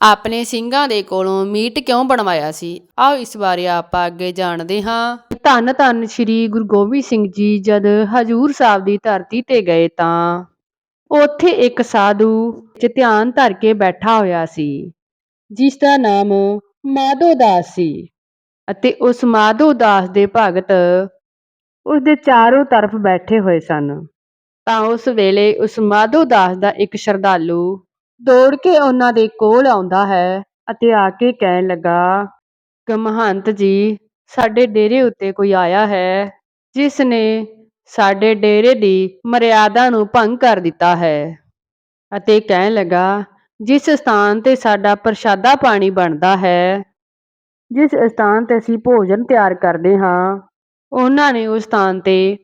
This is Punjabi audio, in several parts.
ਆਪਣੇ ਸਿੰਘਾਂ ਦੇ ਕੋਲੋਂ ਮੀਟ ਕਿਉਂ ਬਣਵਾਇਆ ਸੀ? ਆਓ ਇਸ ਬਾਰੇ ਆਪਾਂ ਅੱਗੇ ਜਾਣਦੇ ਹਾਂ। ਧੰਨ ਧੰਨ ਸ੍ਰੀ ਗੁਰੂ ਗੋਬਿੰਦ ਸਿੰਘ ਜੀ, ਜਦ ਹਜੂਰ ਸਾਹਿਬ ਦੀ ਧਰਤੀ ਤੇ ਗਏ ਤਾਂ ਉੱਥੇ ਇੱਕ ਸਾਧੂ ਚ ਧਿਆਨ ਧਰ ਕੇ ਬੈਠਾ ਹੋਇਆ ਸੀ, ਜਿਸ ਦਾ ਨਾਮ ਮਾਧੋ ਦਾਸ ਸੀ ਅਤੇ ਉਸ ਮਾਧੋ ਦਾਸ ਦੇ ਭਗਤ ਉਸ ਦੇ ਚਾਰੋਂ ਤਰਫ ਬੈਠੇ ਹੋਏ ਸਨ। ਤਾਂ ਉਸ ਵੇਲੇ ਉਸ ਮਾਧੋ ਦਾਸ ਦਾ ਇੱਕ ਸ਼ਰਧਾਲੂ ਦੌੜ ਕੇ ਉਹਨਾਂ ਦੇ ਕੋਲ ਆਉਂਦਾ ਹੈ ਅਤੇ ਆ ਕੇ ਕਹਿਣ ਲੱਗਾ ਕਿ ਮਹੰਤ ਜੀ, ਸਾਡੇ ਡੇਰੇ ਉੱਤੇ ਕੋਈ ਆਇਆ ਹੈ, ਜਿਸ ਨੇ ਸਾਡੇ ਡੇਰੇ ਦੀ ਮਰਿਆਦਾ ਨੂੰ ਭੰਗ ਕਰ ਦਿੱਤਾ ਹੈ। ਅਤੇ ਕਹਿਣ ਲੱਗਾ, ਜਿਸ ਸਥਾਨ ਤੇ ਸਾਡਾ ਪ੍ਰਸ਼ਾਦਾ ਪਾਣੀ ਬਣਦਾ ਹੈ, ਜਿਸ ਸਥਾਨ ਤੇ ਅਸੀਂ ਭੋਜਨ ਤਿਆਰ ਕਰਦੇ ਹਾਂ, ਉਹਨਾਂ ਨੇ ਉਸ ਸਥਾਨ ਤੇ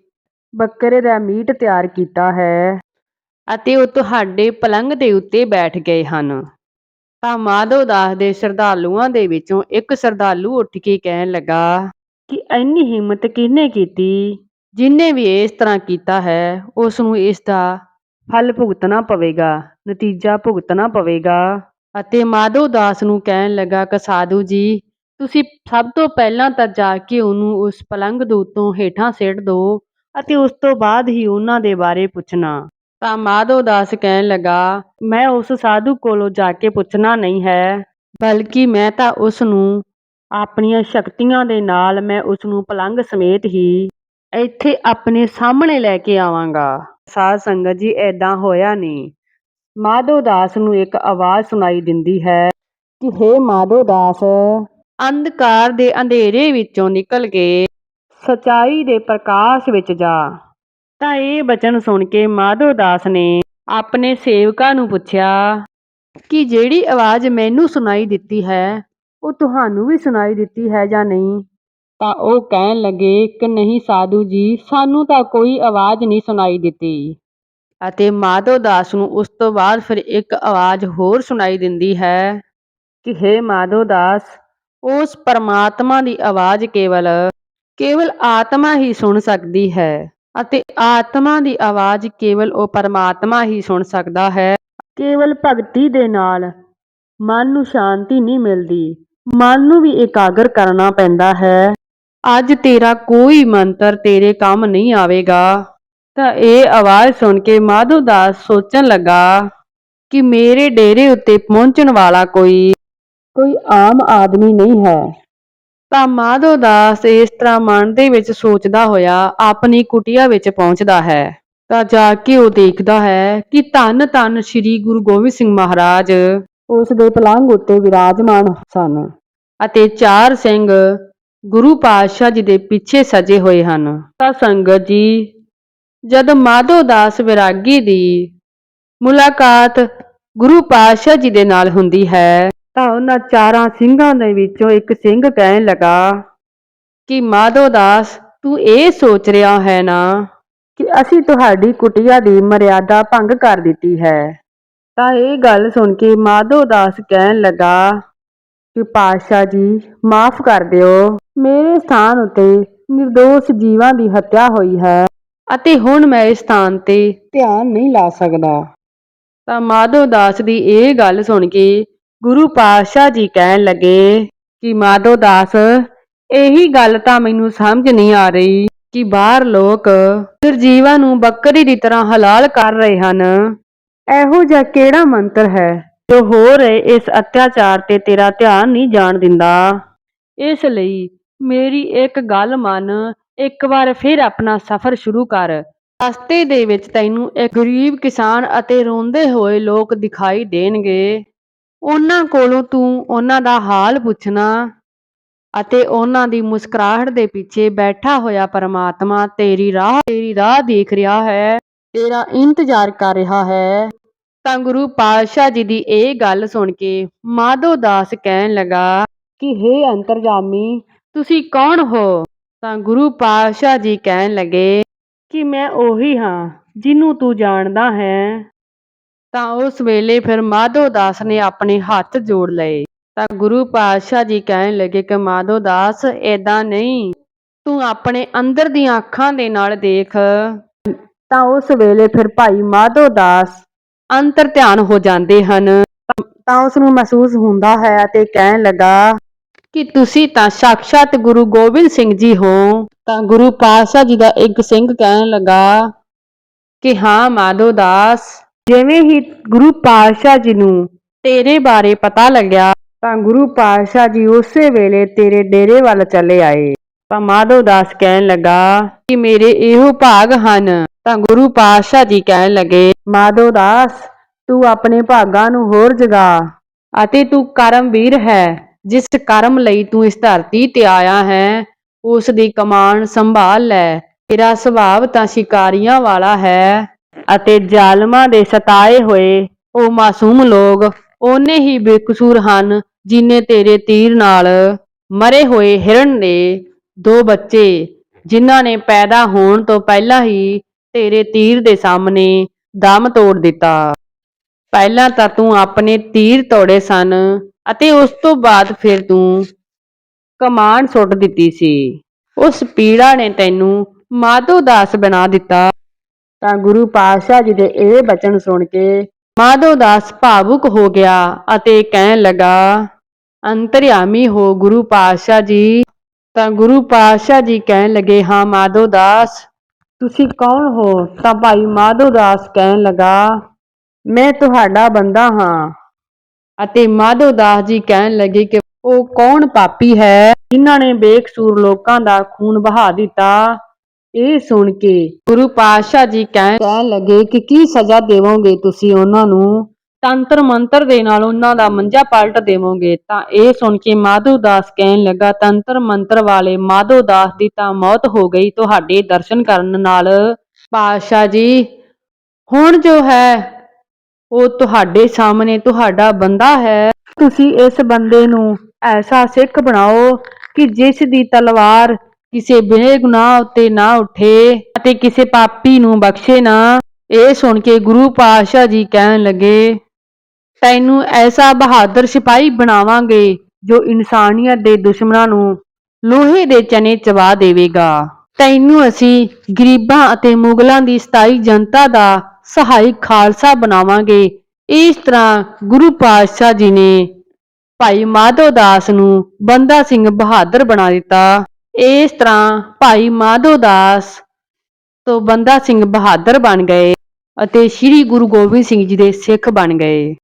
ਬੱਕਰੇ ਦਾ ਮੀਟ ਤਿਆਰ ਕੀਤਾ ਹੈ। ਅਤੇ ਉਹ ਤੁਹਾਡੇ ਪਲੰਗ ਦੇ ਉੱਤੇ ਬੈਠ ਗਏ ਹਨ। ਤਾਂ ਮਾਧੋ ਦਾਸ ਦੇ ਸ਼ਰਧਾਲੂਆਂ ਦੇ ਵਿੱਚੋਂ ਇੱਕ ਸ਼ਰਧਾਲੂ ਉੱਠ ਕੇ ਕਹਿਣ ਲੱਗਾ ਕਿ ਇੰਨੀ ਹਿੰਮਤ ਕਿਹਨੇ ਕੀਤੀ? ਜਿਨੇ ਵੀ ਇਸ ਤਰ੍ਹਾਂ ਕੀਤਾ ਹੈ ਉਸ ਨੂੰ ਇਸ ਦਾ ਫਲ ਭੁਗਤਣਾ ਪਵੇਗਾ ਨਤੀਜਾ ਭੁਗਤਣਾ ਪਵੇਗਾ। ਅਤੇ ਮਾਧੋ ਦਾਸ ਨੂੰ ਕਹਿਣ ਲੱਗਾ ਕਿ ਸਾਧੂ ਜੀ ਤੁਸੀਂ ਸਭ ਤੋਂ ਪਹਿਲਾਂ ਤਾਂ ਜਾ ਕੇ ਉਹਨੂੰ ਉਸ ਪਲੰਗ ਦੇ ਉੱਤੋਂ ਹੇਠਾਂ ਸਿੱਟ ਦਿਓ ਅਤੇ ਉਸ ਤੋਂ ਬਾਅਦ ਹੀ ਉਹਨਾਂ ਦੇ ਬਾਰੇ ਪੁੱਛਣਾ। ਤਾਂ ਮਾਧੋ ਦਾਸ ਕਹਿਣ ਲੱਗਾ, ਮੈਂ ਉਸ ਸਾਧੂ ਕੋਲੋਂ ਜਾ ਕੇ ਪੁੱਛਣਾ ਨਹੀਂ ਹੈ, ਬਲਕਿ ਮੈਂ ਤਾਂ ਉਸ ਨੂੰ ਆਪਣੀਆਂ ਸ਼ਕਤੀਆਂ ਦੇ ਨਾਲ ਮੈਂ ਉਸ ਨੂੰ ਪਲੰਗ ਸਮੇਤ ਹੀ ਇੱਥੇ ਆਪਣੇ ਸਾਹਮਣੇ ਲੈ ਕੇ ਆਵਾਂਗਾ। ਸਾਧ ਸੰਗਤ ਜੀ ਐਦਾਂ ਹੋਇਆ ਨਹੀਂ। ਮਾਧੋ ਦਾਸ ਨੂੰ ਇੱਕ ਆਵਾਜ਼ ਸੁਣਾਈ ਦਿੰਦੀ ਹੈ ਕਿ, ਹੇ ਮਾਧੋ ਦਾਸ, ਅੰਧਕਾਰ ਦੇ ਅੰਧੇਰੇ ਵਿੱਚੋਂ ਨਿਕਲ ਕੇ ਸਚਾਈ ਦੇ ਪ੍ਰਕਾਸ਼ ਵਿੱਚ ਜਾ। ਤਾਂ ਇਹ ਬਚਨ ਸੁਣ ਕੇ ਮਾਧੋ ਦਾਸ ਨੇ ਆਪਣੇ ਸੇਵਕਾਂ ਨੂੰ ਪੁੱਛਿਆ, ਕਿ ਜਿਹੜੀ ਆਵਾਜ਼ ਮੈਨੂੰ ਸੁਣਾਈ ਦਿੱਤੀ ਹੈ, ਉਹ ਤੁਹਾਨੂੰ ਵੀ ਸੁਣਾਈ ਦਿੱਤੀ ਹੈ ਜਾਂ ਨਹੀਂ? ਤਾਂ ਉਹ ਕਹਿਣ ਲੱਗੇ, ਕਿ ਨਹੀਂ ਸਾਧੂ ਜੀ, ਸਾਨੂੰ ਤਾਂ ਕੋਈ ਆਵਾਜ਼ ਨਹੀਂ ਸੁਣਾਈ ਦਿੱਤੀ। ਅਤੇ ਮਾਧੋ ਦਾਸ ਨੂੰ ਉਸ ਤੋਂ ਬਾਅਦ ਫਿਰ ਇੱਕ ਆਵਾਜ਼ ਹੋਰ ਸੁਣਾਈ ਦਿੰਦੀ ਹੈ, ਕਿ ਹੇ ਮਾਧੋ ਦਾਸ, ਉਸ ਪਰਮਾਤਮਾ ਦੀ ਆਵਾਜ਼ ਕੇਵਲ ਕੇਵਲ ਆਤਮਾ ਹੀ ਸੁਣ ਸਕਦੀ ਹੈ। ਅਤੇ ਆਤਮਾ ਦੀ ਆਵਾਜ਼ ਕੇਵਲ ਉਹ ਪਰਮਾਤਮਾ ਹੀ ਸੁਣ ਸਕਦਾ ਹੈ। ਕੇਵਲ ਭਗਤੀ ਦੇ ਨਾਲ ਮਨ ਨੂੰ ਸ਼ਾਂਤੀ ਨਹੀਂ ਮਿਲਦੀ। ਮਨ ਨੂੰ ਵੀ ਇਕਾਗਰ ਕਰਨਾ ਪੈਂਦਾ ਹੈ। ਅੱਜ ਤੇਰਾ ਕੋਈ ਮੰਤਰ ਤੇਰੇ ਕੰਮ ਨਹੀਂ ਆਵੇਗਾ। ਤਾਂ ਇਹ ਆਵਾਜ਼ ਸੁਣ ਕੇ ਮਾਧੋ ਦਾਸ ਸੋਚਣ ਲੱਗਾ ਕਿ ਮੇਰੇ ਡੇਰੇ ਉੱਤੇ ਪਹੁੰਚਣ ਵਾਲਾ ਕੋਈ ਕੋਈ ਆਮ ਆਦਮੀ ਨਹੀਂ ਹੈ। ਤਾਂ ਮਾਧੋ ਦਾਸ ਇਸ ਤਰ੍ਹਾਂ ਮਨ ਦੇ ਵਿੱਚ ਸੋਚਦਾ ਹੋਇਆ ਆਪਣੀ ਕੁਟੀਆ ਵਿੱਚ ਪਹੁੰਚਦਾ ਹੈ। ਤਾਂ ਜਾ ਕੇ ਉਹ ਦੇਖਦਾ ਹੈ ਕਿ ਧੰਨ ਧੰਨ ਸ੍ਰੀ ਗੁਰੂ ਗੋਬਿੰਦ ਸਿੰਘ ਮਹਾਰਾਜ ਉਸ ਦੇ ਪਲੰਘ ਉੱਤੇ ਵਿਰਾਜਮਾਨ ਸਨ ਅਤੇ ਚਾਰ ਸਿੰਘ ਗੁਰੂ ਪਾਤਸ਼ਾਹ ਜੀ ਦੇ ਪਿੱਛੇ ਸਜੇ ਹੋਏ ਹਨ। ਤਾਂ ਸੰਗਤ ਜੀ, ਜਦ ਮਾਧੋ ਦਾਸ ਵਿਰਾਗੀ ਦੀ ਮੁਲਾਕਾਤ ਗੁਰੂ ਪਾਤਸ਼ਾਹ ਜੀ ਦੇ ਨਾਲ ਹੁੰਦੀ ਹੈ ਤਾਂ ਉਹਨਾਂ ਚਾਰਾਂ ਸਿੰਘਾਂ ਦੇ ਵਿੱਚੋਂ ਇੱਕ ਸਿੰਘ ਕਹਿਣ ਲੱਗਾ, ਕਿ ਮਾਧੋ ਦਾਸ, ਤੂੰ ਇਹ ਸੋਚ ਰਿਹਾ ਹੈ ਨਾ ਕਿ ਅਸੀਂ ਤੁਹਾਡੀ ਕੁਟੀਆ ਦੀ ਮਰਿਆਦਾ ਭੰਗ ਕਰ ਦਿੱਤੀ ਹੈ? ਤਾਂ ਇਹ ਗੱਲ ਸੁਣ ਕੇ ਮਾਧੋ ਦਾਸ ਕਹਿਣ ਲੱਗਾ, ਕਿ ਪਾਤਸ਼ਾਹ ਜੀ, ਮਾਫ ਕਰ ਦਿਓ। ਮੇਰੇ ਸਥਾਨ ਉਤੇ નિર્ਦੋਸ਼ ਜੀਵਾਂ ਦੀ ਹੱਤਿਆ ਹੋਈ ਹੈ ਅਤੇ ਹੁਣ ਮੈਂ ਇਸ ਸਥਾਨ ਤੇ ਧਿਆਨ ਨਹੀਂ ਲਾ ਸਕਦਾ। ਤਾਂ ਮਾਧੋ ਦਾਸ ਦੀ ਇਹ ਗੱਲ ਸੁਣ ਕੇ ਗੁਰੂ ਪਾਤਸ਼ਾਹ ਜੀ ਕਹਿਣ ਲੱਗੇ ਕਿ ਮਾਧੋ ਦਾਸ, ਇਹੀ ਗੱਲ ਤਾਂ ਮੈਨੂੰ ਸਮਝ ਨਹੀਂ ਆ ਰਹੀ ਕਿ ਬਾਹਰ ਲੋਕ ਨਿਰਜੀਵਾਂ ਨੂੰ ਬੱਕਰੀ ਦੀ ਤਰ੍ਹਾਂ ਹਲਾਲ ਕਰ ਰਹੇ ਹਨ। ਇਹੋ ਜਿਹਾ ਕਿਹੜਾ ਮੰਤਰ ਹੈ ਜੋ ਹੋ ਰਹੇ ਇਸ ਅਤਿਆਚਾਰ ਤੇ ਤੇਰਾ ਧਿਆਨ ਨਹੀਂ ਜਾਣ ਦਿੰਦਾ? ਇਸ ਲਈ ਮੇਰੀ ਇੱਕ ਗੱਲ ਮੰਨ, ਇੱਕ ਵਾਰ ਫਿਰ ਆਪਣਾ ਸਫ਼ਰ ਸ਼ੁਰੂ ਕਰ। ਰਸਤੇ ਦੇ ਵਿੱਚ ਤੈਨੂੰ ਇੱਕ ਗਰੀਬ ਕਿਸਾਨ ਅਤੇ ਰੋਂਦੇ ਹੋਏ ਲੋਕ ਦਿਖਾਈ ਦੇਣਗੇ। ਉਹਨਾਂ ਕੋਲੋਂ ਤੂੰ ਉਹਨਾਂ ਦਾ ਹਾਲ ਪੁੱਛਣਾ ਅਤੇ ਉਹਨਾਂ ਦੀ ਮੁਸਕਰਾਹਟ ਦੇ ਪਿੱਛੇ ਬੈਠਾ ਹੋਇਆ ਪਰਮਾਤਮਾ ਤੇਰੀ ਰਾਹ ਤੇਰੀ ਰਾਹ ਦੇਖ ਰਿਹਾ ਹੈ, ਤੇਰਾ ਇੰਤਜ਼ਾਰ ਕਰ ਰਿਹਾ ਹੈ। ਤਾਂ ਗੁਰੂ ਪਾਤਸ਼ਾਹ ਜੀ ਦੀ ਇਹ ਗੱਲ ਸੁਣ ਕੇ ਮਾਧੋ ਦਾਸ ਕਹਿਣ ਲਗਾ, ਕਿ ਹੇ ਅੰਤਰਜਾਮੀ, ਤੁਸੀਂ ਕੌਣ ਹੋ? ਤਾਂ ਗੁਰੂ ਪਾਤਸ਼ਾਹ ਜੀ ਕਹਿਣ ਲੱਗੇ, ਕਿ ਮੈਂ ਉਹੀ ਹਾਂ, ਜਿਹਨੂੰ ਤੂੰ ਜਾਣਦਾ ਹੈ। ਤਾਂ ਉਸ ਵੇਲੇ ਫਿਰ ਮਾਧੋ ਦਾਸ ਨੇ ਆਪਣੇ ਹੱਥ ਜੋੜ ਲਏ। ਤਾਂ ਗੁਰੂ ਪਾਤਸ਼ਾਹ ਜੀ ਕਹਿਣ ਲੱਗੇ ਕਿ ਮਾਧੋ ਦਾਸ ਏਦਾਂ ਨਹੀਂ, ਤੂੰ ਆਪਣੇ ਅੰਦਰ ਦੀਆਂ ਅੱਖਾਂ ਦੇ ਨਾਲ ਦੇਖ। ਤਾਂ ਉਸ ਵੇਲੇ ਫਿਰ ਭਾਈ ਮਾਧੋ ਦਾਸ ਅੰਤਰ ਧਿਆਨ ਹੋ ਜਾਂਦੇ ਹਨ। ਤਾਂ- ਤਾਂ ਉਸ ਨੂੰ ਮਹਿਸੂਸ ਹੁੰਦਾ ਹੈ ਤੇ ਕਹਿਣ ਲੱਗਾ, ਕਿ ਤੁਸੀਂ ਤਾਂ ਸਾਖਸ਼ਾਤ ਗੁਰੂ ਗੋਬਿੰਦ ਸਿੰਘ ਜੀ ਹੋ? ਤਾਂ ਗੁਰੂ ਪਾਤਸ਼ਾਹ ਜੀ ਦਾ ਇੱਕ ਸਿੰਘ ਕਹਿਣ ਲੱਗਾ ਕਿ ਹਾਂ ਮਾਧੋ ਦਾਸ ਜਿਵੇਂ ਹੀ ਗੁਰੂ ਪਾਤਸ਼ਾਹ ਜੀ ਨੂੰ ਤੇਰੇ ਬਾਰੇ ਪਤਾ ਲੱਗਿਆ, ਤਾਂ ਗੁਰੂ ਪਾਤਸ਼ਾਹ ਜੀ ਉਸੇ ਵੇਲੇ ਤੇਰੇ ਡੇਰੇ ਵੱਲ ਚਲੇ ਆਏ। ਤਾਂ ਮਾਧੋ ਦਾਸ ਕਹਿਣ ਲੱਗਾ ਕਿ ਮੇਰੇ ਇਹੋ ਭਾਗ ਹਨ। ਤਾਂ ਗੁਰੂ ਪਾਤਸ਼ਾਹ ਜੀ ਕਹਿਣ ਲੱਗੇ ਮਾਧੋ ਦਾਸ, ਤੂੰ ਆਪਣੇ ਭਾਗਾਂ ਨੂੰ ਹੋਰ ਜਗਾ ਅਤੇ ਤੂੰ ਕਰਮਵੀਰ ਹੈ। ਜਿਸ ਕਰਮ ਲਈ ਤੂੰ ਇਸ ਧਰਤੀ ਤੇ ਆਇਆ ਹੈ, ਉਸ ਦੀ ਕਮਾਨ ਸੰਭਾਲ ਲੈ। ਤੇਰਾ ਸੁਭਾਵ ਤਾਂ ਸ਼ਿਕਾਰੀਆਂ ਵਾਲਾ ਹੈ। ਅਤੇ ਜ਼ਾਲਮਾਂ ਦੇ ਸਤਾਏ ਹੋਏ ਉਹ ਮਾਸੂਮ ਲੋਕ ਓਨੇ ਹੀ ਬੇਕਸੂਰ ਹਨ ਜਿਨੇ ਤੇਰੇ ਤੀਰ ਨਾਲ ਮਰੇ ਹੋਏ ਹਿਰਨ ਦੇ ਦੋ ਬੱਚੇ, ਜਿਨ੍ਹਾਂ ਨੇ ਪੈਦਾ ਹੋਣ ਤੋਂ ਪਹਿਲਾਂ ਹੀ ਤੇਰੇ ਤੀਰ ਦੇ ਸਾਹਮਣੇ ਦਮ ਤੋੜ ਦਿੱਤਾ। ਪਹਿਲਾਂ ਤਾਂ ਤੂੰ ਆਪਣੇ ਤੀਰ ਤੋੜੇ ਸਨ ਅਤੇ ਉਸ ਤੋਂ ਬਾਅਦ ਫਿਰ ਤੂੰ ਕਮਾਨ ਸੁੱਟ ਦਿੱਤੀ ਸੀ। ਉਸ ਪੀੜਾ ਨੇ ਤੈਨੂੰ ਮਾਧੋ ਦਾਸ ਬਣਾ ਦਿੱਤਾ। ਤਾਂ ਗੁਰੂ ਪਾਤਸ਼ਾਹ ਜੀ ਦੇ ਇਹ ਬਚਨ ਸੁਣ ਕੇ ਮਾਧੋ ਦਾਸ ਭਾਵੁਕ ਹੋ ਗਿਆ ਅਤੇ ਕਹਿਣ ਲੱਗਾ, ਅੰਤਰਯਾਮੀ ਹੋ ਗੁਰੂ ਪਾਤਸ਼ਾਹ ਜੀ। ਤਾਂ ਗੁਰੂ ਪਾਤਸ਼ਾਹ ਜੀ ਕਹਿਣ ਲੱਗੇ, ਹਾਂ ਮਾਧੋ ਦਾਸ, ਤੁਸੀਂ ਕੌਣ ਹੋ? ਤਾਂ ਭਾਈ ਮਾਧੋ ਦਾਸ ਕਹਿਣ ਲੱਗਾ, ਮੈਂ ਤੁਹਾਡਾ ਬੰਦਾ ਹਾਂ। ਅਤੇ ਮਾਧੋ ਦਾਸ ਜੀ ਕਹਿਣ ਲੱਗੇ ਕਿ, ਉਹ ਕੌਣ ਪਾਪੀ ਹੈ? ਜਿਨ੍ਹਾਂ ਨੇ ਬੇਕਸੂਰ ਲੋਕਾਂ ਦਾ ਖੂਨ ਵਹਾ ਦਿੱਤਾ। ਇਹ ਸੁਣ ਕੇ ਗੁਰੂ ਪਾਤਸ਼ਾਹ ਜੀ ਕਹਿਣ ਕਹਿਣ ਲੱਗੇ ਕਿ ਕੀ ਸਜ਼ਾ ਦੇਵੋਗੇ ਤੁਸੀਂ ਉਹਨਾਂ ਨੂੰ? ਤੰਤਰ ਮੰਤਰ ਦੇ ਨਾਲ ਉਹਨਾਂ ਦਾ ਮੰਜਾ ਪਲਟ ਦੇਵੋਗੇ। ਤਾਂ ਇਹ ਸੁਣ ਕੇ ਮਾਧੋ ਦਾਸ ਕਹਿਣ ਲੱਗਾ, ਤੰਤਰ ਮੰਤਰ ਵਾਲੇ ਮਾਧੋ ਦਾਸ ਦੀ ਤਾਂ ਮੌਤ ਹੋ ਗਈ, ਤੁਹਾਡੇ ਦਰਸ਼ਨ ਕਰਨ ਨਾਲ। ਪਾਤਸ਼ਾਹ ਜੀ, ਹੁਣ ਜੋ ਹੈ, ਉਹ ਤੁਹਾਡੇ ਸਾਹਮਣੇ ਤੁਹਾਡਾ ਬੰਦਾ ਹੈ। ਤੁਸੀਂ ਇਸ ਬੰਦੇ ਨੂੰ ਐਸਾ ਸਿੱਖ ਬਣਾਓ ਕਿ ਜਿਸ ਦੀ ਤਲਵਾਰ ਕਿਸੇ ਬੇਗੁਨਾਹ ਉੱਤੇ ਨਾ ਉੱਠੇ ਅਤੇ ਕਿਸੇ ਪਾਪੀ ਨੂੰ ਬਖਸ਼ੇ ਨਾ। ਇਹ ਸੁਣ ਕੇ ਗੁਰੂ ਪਾਤਸ਼ਾਹ ਜੀ ਕਹਿਣ ਲੱਗੇ, ਤੈਨੂੰ ਐਸਾ ਬਹਾਦਰ ਸਿਪਾਹੀ ਬਣਾਵਾਂਗੇ ਜੋ ਇਨਸਾਨੀਅਤ ਦੇ ਦੁਸ਼ਮਣਾਂ ਨੂੰ ਲੋਹੇ ਦੇ ਚਨੇ ਚਬਾ ਦੇਵੇਗਾ। ਤੈਨੂੰ ਅਸੀਂ ਗਰੀਬਾਂ ਅਤੇ ਮੁਗਲਾਂ ਦੀ ਸਤਾਈ ਜਨਤਾ ਦਾ ਸਹਾਇਕ ਖਾਲਸਾ ਬਣਾਵਾਂਗੇ। ਇਸ ਤਰ੍ਹਾਂ ਗੁਰੂ ਪਾਤਸ਼ਾਹ ਜੀ ਨੇ ਭਾਈ ਮਾਧੋ ਦਾਸ ਨੂੰ ਬੰਦਾ ਸਿੰਘ ਬਹਾਦਰ ਬਣਾ ਦਿੱਤਾ। ਇਸ ਤਰ੍ਹਾਂ ਭਾਈ ਮਾਧੋ ਦਾਸ ਤੋਂ ਬੰਦਾ ਸਿੰਘ ਬਹਾਦਰ ਬਣ ਗਏ ਅਤੇ ਸ੍ਰੀ ਗੁਰੂ ਗੋਬਿੰਦ ਸਿੰਘ ਜੀ ਦੇ ਸਿੱਖ ਬਣ ਗਏ।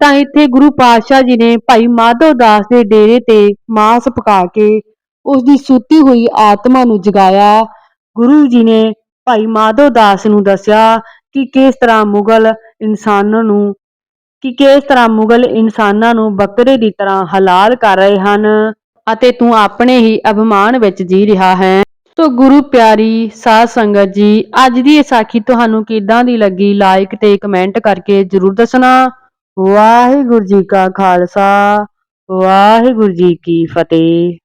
ਤਾਂ ਇੱਥੇ ਗੁਰੂ ਪਾਤਸ਼ਾਹ ਜੀ ਨੇ ਭਾਈ ਮਾਧੋ ਦਾਸ ਦੇ ਡੇਰੇ ਤੇ ਮਾਸ ਪਕਾ ਕੇ ਉਸ ਦੀ ਸੁੱਤੀ ਹੋਈ ਆਤਮਾ ਨੂੰ ਜਗਾਇਆ। ਗੁਰੂ ਜੀ ਨੇ ਭਾਈ ਮਾਧੋ ਦਾਸ ਨੂੰ ਦੱਸਿਆ ਕਿ ਕਿਸ ਤਰ੍ਹਾਂ ਮੁਗਲ ਇਨਸਾਨਾਂ ਨੂੰ, ਕਿ ਕਿਸ ਤਰ੍ਹਾਂ ਮੁਗਲ ਇਨਸਾਨਾਂ ਨੂੰ ਬੱਕਰੇ ਦੀ ਤਰ੍ਹਾਂ ਹਲਾਲ ਕਰ ਰਹੇ ਹਨ। ਅਤੇ ਤੂੰ ਆਪਣੇ ਹੀ ਅਭਿਮਾਨ ਵਿੱਚ ਜੀ ਰਿਹਾ ਹੈ। ਸੋ ਗੁਰੂ ਪਿਆਰੀ, ਸਾਧ ਸੰਗਤ ਜੀ, ਅੱਜ ਦੀ ਇਹ ਸਾਖੀ ਤੁਹਾਨੂੰ ਕਿੱਦਾਂ ਦੀ ਲੱਗੀ? ਲਾਈਕ ਤੇ ਕਮੈਂਟ ਕਰਕੇ ਜਰੂਰ ਦੱਸਣਾ। ਵਾਹਿਗੁਰੂ ਜੀ ਕਾ ਖਾਲਸਾ, ਵਾਹਿਗੁਰੂ ਜੀ ਕੀ ਫਤਿਹ।